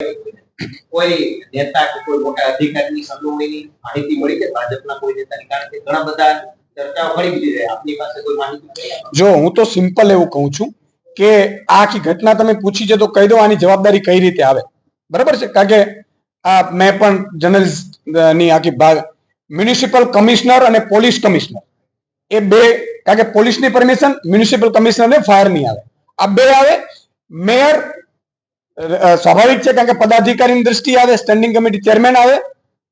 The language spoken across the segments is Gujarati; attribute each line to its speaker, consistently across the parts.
Speaker 1: કોઈ નેતા કે કોઈ મોટા અધિકારીની સંડોવણીની માહિતી મળી કે ભાજપના કોઈ નેતાની, કારણ કે ઘણા બધા ચર્ચાઓ ઘણી બધી રહે. આપની પાસે કોઈ માહિતી
Speaker 2: જો, હું તો સિમ્પલ એવું કહું છું કે આખી ઘટના તમે પૂછી છે તો કહી દો, આની જવાબદારી કઈ રીતે આવે? બરાબર છે? કારણ કે આ મેં પણ જર્નલિસ્ટની આખી ભાગ મ્યુનિસિપલ કમિશનર અને પોલીસ કમિશનર. એ બે, કારણ કે પોલીસની પરમિશન, મ્યુનિસિપલ કમિશનરને ફાયર નહીં આવે. આ બે આવે, મેયર સ્વાભાવિક છે કારણ કે પદાધિકારીની દ્રષ્ટિ આવે સ્ટેન્ડિંગ કમિટી ચેરમેન આવે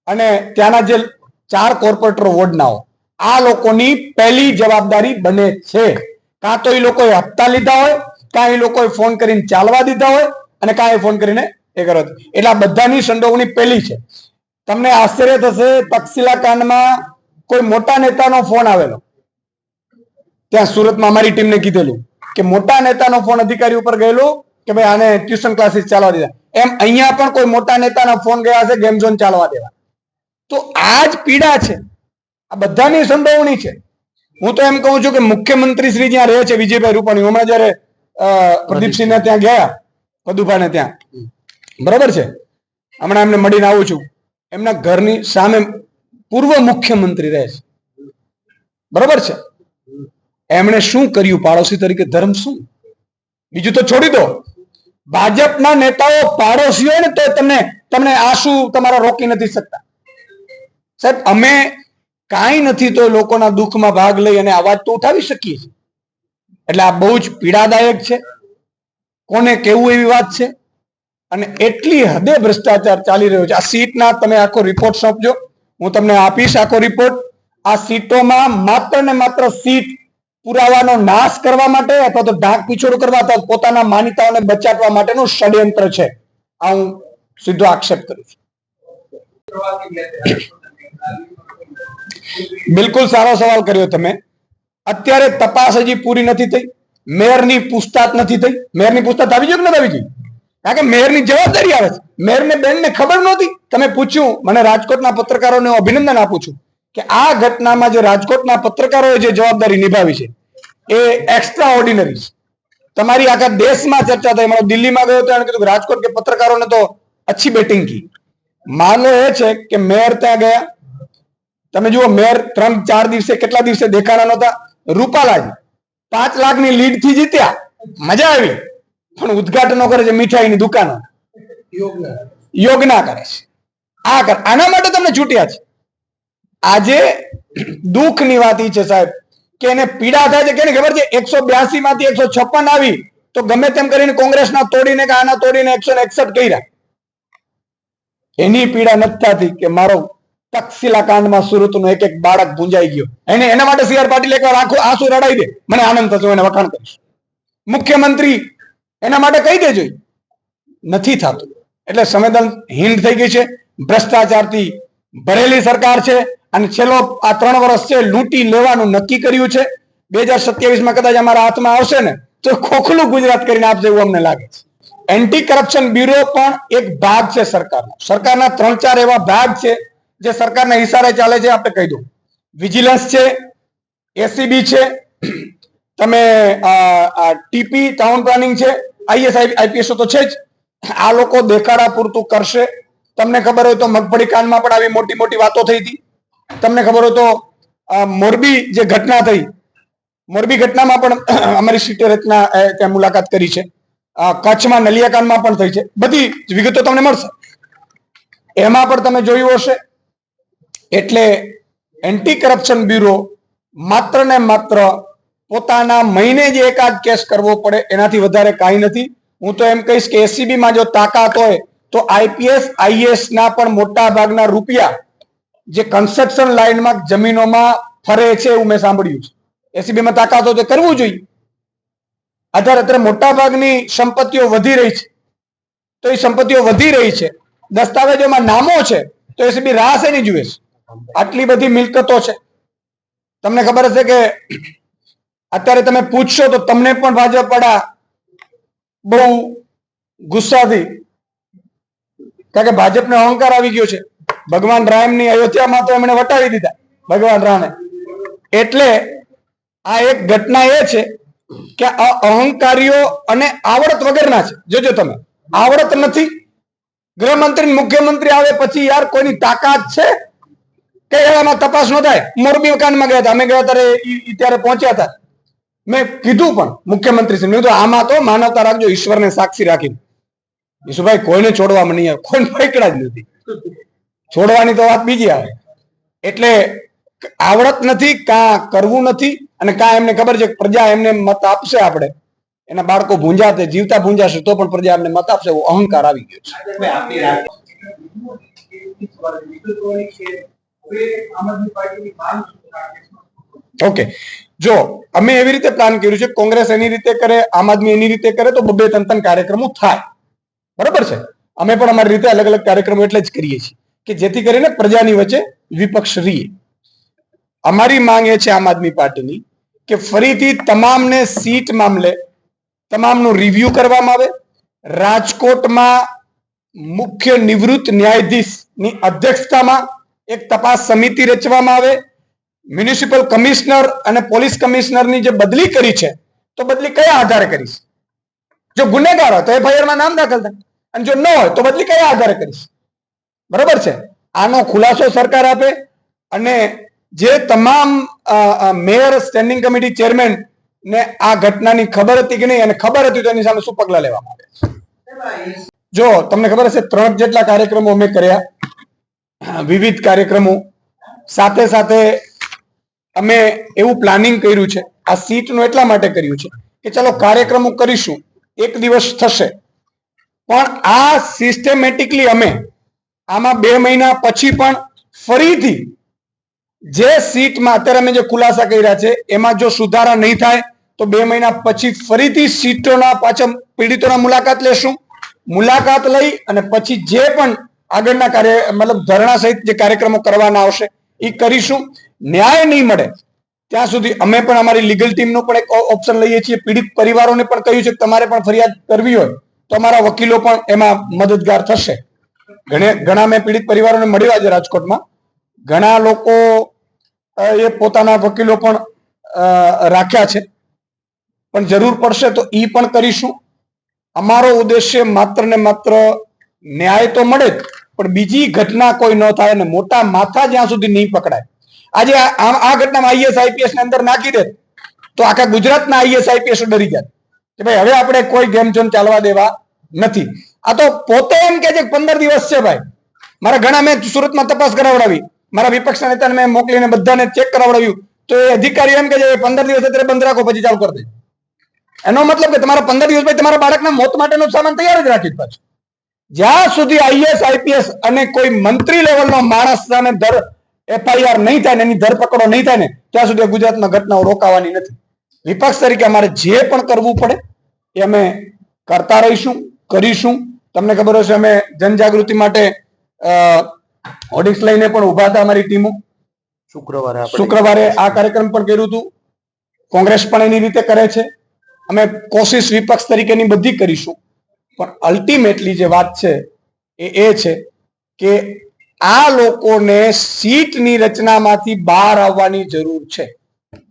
Speaker 2: અને ત્યાંના જે ચાર કોર્પોરેટરો વોર્ડના હોય, આ લોકોની પહેલી જવાબદારી બને છે. કાં તો એ લોકોએ હપ્તા લીધા હોય, કાં એ લોકોએ ફોન કરીને ચાલવા દીધા હોય અને કાં એ ફોન કરીને એ કરો. એટલે આ બધાની સંડોવણી પહેલી છે. તમને આશ્ચર્ય થશે, તક્ષિલા કાંડમાં કોઈ મોટા નેતાનો ફોન આવેલો. ત્યાં સુરતમાં અમારી ટીમને કીધેલું કે મોટા નેતાનો ફોન અધિકારી ઉપર ગયેલો કે ભાઈ આને ટ્યુશન ક્લાસીસ ચાલવા દીધા. એમ અહીંયા પણ કોઈ મોટા નેતાના ફોન ગયા છે ગેમ ઝોન ચાલવા દેવા. તો આ જ પીડા છે. આ બધાની સંડોવણી છે. હું તો એમ કહું છું કે મુખ્યમંત્રી શ્રી જ્યાં રહે છે, વિજયભાઈ રૂપાણી, હમણાં જયારે પ્રદીપસિંહને ત્યાં ગયા પદુભાઈને ત્યાં. બરાબર છે? હમણાં એમને મળીને આવું છું. એમના ઘરની સામે પૂર્વ મુખ્યમંત્રી રહે છે. બરાબર છે? એમણે શું કર્યું? પાડોશી તરીકે ધર્મ શું? બીજું તો છોડી દો. ભાજપના નેતાઓ પાડોશી હોય ને તો તમને તમને આ શું તમારા રોકી નથી શકતા. સાહેબ, અમે કાંઈ નથી તો લોકોના દુઃખમાં ભાગ લઈ અને અવાજ તો ઉઠાવી શકીએ છીએ. એટલે આ બહુ જ પીડાદાયક છે. કોને કેવું એવી વાત છે? અને એટલી હદે ભ્રષ્ટાચાર ચાલી રહ્યો છે. આ સીટના તમે આખો રિપોર્ટ સોંપજો. હું તમને આપીશ આખો રિપોર્ટ આ સીટોમાં માત્ર ને માત્ર સીટ પુરાવાનો નાશ કરવા માટે અથવા તો ઢાંક પીછોડ કરવા પોતાના માન્યતાઓને બચાવવા માટેનું ષડયંત્ર છે. આ હું સીધો આક્ષેપ કરું છું. બિલકુલ સારો સવાલ કર્યો તમે. અત્યારે તપાસ હજી પૂરી નથી થઈ. મેયરની પૂછતાછ નથી થઈ. મેયરની પૂછતાછ આવી જોઈએ કે નથી આવી ગઈ? કારણ કે મેયરની જવાબદારી આવે છે. મેયરને, બેનને ખબર નહોતી. તમે પૂછ્યું, મને રાજકોટના પત્રકારોને હું અભિનંદન આપું છું. કે આ ઘટનામાં જે રાજકોટના પત્રકારોએ જે જવાબદારી નિભાવી છે, એ એક્સ્ટ્રા ઓર્ડિનરી તમારી આખા દેશમાં ચર્ચા થઈ. મને દિલ્હીમાં ગયો તો એણે કીધું રાજકોટ કે પત્રકારોને તો અચ્છી બેટિંગ કી. માનો એ છે કે મેયર ત્યાં ગયા. તમે જુઓ, મેયર ત્રણ, ચાર દિવસે, કેટલા દિવસે દેખાડા નહોતા? રૂપાલાજી પાંચ લાખની લીડથી જીત્યા. મજા આવી. પણ ઉદઘાટનો કરે છે મીઠાઈની દુકાનો. યોગના કરે છે. આ આના માટે તમને છૂટ્યા છે. આજે દુઃખની વાત છે સાહેબ કે એને પીડા થાય છે. કે ખબર છે? એકસો બ્યાસી માંથી એકસો છપ્પન આવી તો ગમે તેમ કરીને કોંગ્રેસના તોડીને કે આના તોડીને એકસો એકસઠ કર્યા. એની પીડા નથી થતી કે મારો તક્ષિલા કાંડમાં સુરતનો એક એક બાળક ભૂંજાઈ ગયો. એને, એના માટે સીઆર પાટીલ એકવાર આખું આંસુ રડાઈ દે. મને આનંદ થશે એને વખાણ કરીશ. મુખ્યમંત્રી એના માટે કહી દેજો. નથી થતું. એટલે સંવેદનહીન થઈ ગઈ છે. ભ્રષ્ટાચારથી ભરેલી સરકાર છે. અને છેલ્લો આ ત્રણ વર્ષ છે, લૂંટી લેવાનું નક્કી કર્યું છે. બે હજાર સત્યાવીસમાં કદાચ અમારા હાથમાં આવશે ને, તો ખોખલું ગુજરાત કરીને આપશે એવું અમને લાગે છે. એન્ટી કરપ્શન બ્યુરો પણ એક ભાગ છે સરકારનો. સરકારના ત્રણ ચાર એવા ભાગ છે, જે સરકારના ઇશારે ચાલે છે આપણે કહી દઉં. વિજિલન્સ છે એસીબી છે, તમે ટીપી ટાઉન પ્લાનિંગ છે આઈએસ આઈપીએસ તો છે જ. આ લોકો દેખાડા પૂરતું કરશે. તમને ખબર હોય તો મગફળી કાનમાં પણ આવી મોટી મોટી વાતો થઈ હતી. તમને ખબર હોય તો મોરબી જે ઘટના થઈ, મોરબી ઘટનામાં પણ અમારી સીટે રચના ત્યાં મુલાકાત કરી છે. કચ્છમાં નલિયાકાંડમાં પણ થઈ છે. બધી વિગતો તમને મળશે. એમાં પણ તમે જોયું હશે. એટલે એન્ટી કરપ્શન બ્યુરો માત્ર ને માત્ર પોતાના મહિને જે એકાદ કેસ કરવો પડે, એનાથી વધારે કાંઈ નથી. હું તો એમ કહીશ કે એસીબીમાં જો તાકાત હોય, તો આઈપીએસ આઈએસ ના પણ મોટા ભાગના રૂપિયા જે કન્સ્ટ્રક્શન લાઇનમાં જમીનોમાં ફરે છે એવું મેં સાંભળ્યું છે. એસીબીમાં તાકાતો તાકાત તો કરવું જોઈએ. અત્યારે અત્યારે મોટાભાગની સંપત્તિઓ વધી રહી છે. તો એ સંપત્તિઓ વધી રહી છે. દસ્તાવેજોમાં નામો છે, તો એસીબી રાહ એની જુએ છે? આટલી બધી મિલકતો છે. તમને ખબર હશે કે અત્યારે તમે પૂછશો તો તમને પણ ભાજપ વાળા બહુ ગુસ્સાથી. કારણ કે ભાજપને અહંકાર આવી ગયો છે. ભગવાન રામની અયોધ્યામાં તો એમણે વટાવી દીધા, ભગવાન રામે. એટલે આ એક ઘટના એ છે કે આ અહંકારીઓ અને આવડત વગરના છે. જોજો તમે, આવડત નથી. ગૃહમંત્રી, મુખ્યમંત્રી આવે પછી યાર કોઈની તાકાત છે? કે એવામાં તપાસ ન થાય. મોરબી કાંડમાં ગયા હતા. અમે ગયા ત્યારે ત્યારે પહોંચ્યા હતા. મેં કીધું પણ મુખ્યમંત્રી શ્રી કીધું, આમાં તો માનવતા રાખજો, ઈશ્વરને સાક્ષી રાખીને. ઈશુભાઈ કોઈને છોડવામાં નહીં આવે કોઈને પકડા જ નથી. છોડવાની તો વાત બીજી આવે. એટલે આવડત નથી કાં કરવું નથી અને કાં એમને ખબર છે કે પ્રજા એમને મત આપશે આપણે. એના બાળકો ભૂંજાતે જીવતા ભૂંજાશે તો પણ પ્રજા એમને મત આપશે એવો અહંકાર આવી ગયો છે. ઓકે. જો અમે એવી રીતે પ્લાન કર્યું છે કોંગ્રેસ એની રીતે કરે આમ આદમી એની રીતે કરે તો બબે ત્રણ ત્રણ કાર્યક્રમો થાય. બરાબર છે? અમે પણ અમારી રીતે અલગ અલગ કાર્યક્રમો એટલે જ કરીએ છીએ. કે જેથી કરીને પ્રજાની વચ્ચે વિપક્ષ રીએ. અમારી માંગ એ છે આમ આદમી પાર્ટીની કે ફરીથી તમામને સીટ મામલે તમામનું રિવ્યુ કરવામાં આવે. રાજકોટમાં મુખ્ય નિવૃત્ત ન્યાયાધીશની અધ્યક્ષતામાં એક તપાસ સમિતિ રચવામાં આવે. મ્યુનિસિપલ કમિશનર અને પોલીસ કમિશનરની જે બદલી કરી છે, તો બદલી કયા આધારે કરીશ? જો ગુનેગાર હોય તો એફઆઈઆરમાં નામ દાખલ થાય. અને જો ન હોય તો બદલી કયા આધારે કરીશ? બરાબર છે? આનો ખુલાસો સરકાર આપે અને જે તમામ મેયર સ્ટેન્ડિંગ કમિટી ચેરમેન ને આ ઘટનાની ખબર હતી કે નહીં અને ખબર હતી તો એની સામે શું પગલા લેવામાં આવે જો, તમને ખબર હશે, ત્રણ જેટલા કાર્યક્રમો અમે કર્યા. વિવિધ કાર્યક્રમો. સાથે સાથે અમે એવું પ્લાનિંગ કર્યું છે. આ સીટનું એટલા માટે કર્યું છે કે ચાલો કાર્યક્રમો કરીશું. એક દિવસ થશે. પણ આ સિસ્ટમેટિકલી અમે આમાં બે મહિના પછી પણ ફરીથી જે સીટમાં અત્યારે અમે જે ખુલાસા કર્યા છે, એમાં જો સુધારા નહીં થાય, તો બે મહિના પછી ફરીથી સીટોના પાછળ પીડિતોના મુલાકાત લેશું. મુલાકાત લઈ અને પછી જે પણ આગળના કાર્ય, મતલબ ધરણા સહિત જે કાર્યક્રમો કરવાના આવશે એ કરીશું. ન્યાય નહીં મળે, ત્યાં સુધી અમે પણ અમારી લીગલ ટીમનો પણ એક ઓપ્શન લઈએ છીએ. પીડિત પરિવારોને પણ કહ્યું છે કે તમારે પણ ફરિયાદ કરવી હોય, તો અમારા વકીલો પણ એમાં મદદગાર થશે. ઘણે ઘણા મેં પીડિત પરિવારોને મળ્યા છે રાજકોટમાં. ઘણા લોકો એ પોતાના વકીલો પણ રાખ્યા છે. પણ જરૂર પડશે તો ઈ પણ કરીશું. અમારો ઉદ્દેશ્ય માત્ર ને માત્ર ન્યાય તો મળે જ, પણ બીજી ઘટના કોઈ ન થાય અને મોટા માથા જ્યાં સુધી નહીં પકડાય. આજે આ ઘટનામાં આઈએસ, આઈપીએસ ને અંદર નાખી દે તો આખા ગુજરાતના આઈએસ, આઈપીએસ ડરી જાય. કે ભાઈ હવે આપણે કોઈ ગેમ ઝોન ચાલવા દેવા નથી. આ તો પોતે એમ કે છે પંદર દિવસ છે ભાઈ. મારા ઘણા મેં સુરતમાં તપાસ કરાવડાવી. મારા વિપક્ષના નેતાને મેં મોકલીને બધાને ચેક કરાવડાવ્યું. તો એ અધિકારી એમ કે છે પંદર દિવસ અત્યારે બંધ રાખો, પછી ચાલુ કરી દે. એનો મતલબ કે તમારા પંદર દિવસ પછી તમારા બાળકના મોત માટેનો સામાન તૈયાર જ રાખી પાછું. જ્યાં સુધી આઈએસ આઈપીએસ અને કોઈ મંત્રી લેવલનો માણસ સામે ધર એફઆઈઆર નહીં થાય ને એની ધરપકડો નહીં થાય ને, ત્યાં સુધી ગુજરાતમાં ઘટનાઓ રોકાવાની નથી. વિપક્ષ તરીકે અમારે જે પણ કરવું પડે, એ અમે કરતા રહીશું, કરીશું. તમને ખબર હશે અમે જનજાગૃતિ માટે ઓડિક્સ લઈને પણ ઊભા હતા અમારી ટીમો.
Speaker 3: શુક્રવારે
Speaker 2: શુક્રવારે આ કાર્યક્રમ પણ કર્યું હતું. કોંગ્રેસ પણ એની રીતે કરે છે. અમે કોશિશ વિપક્ષ તરીકેની બધી કરીશું. પણ અલ્ટિમેટલી જે વાત છે એ એ છે કે આ લોકોને સીટની રચનામાંથી બહાર આવવાની જરૂર છે.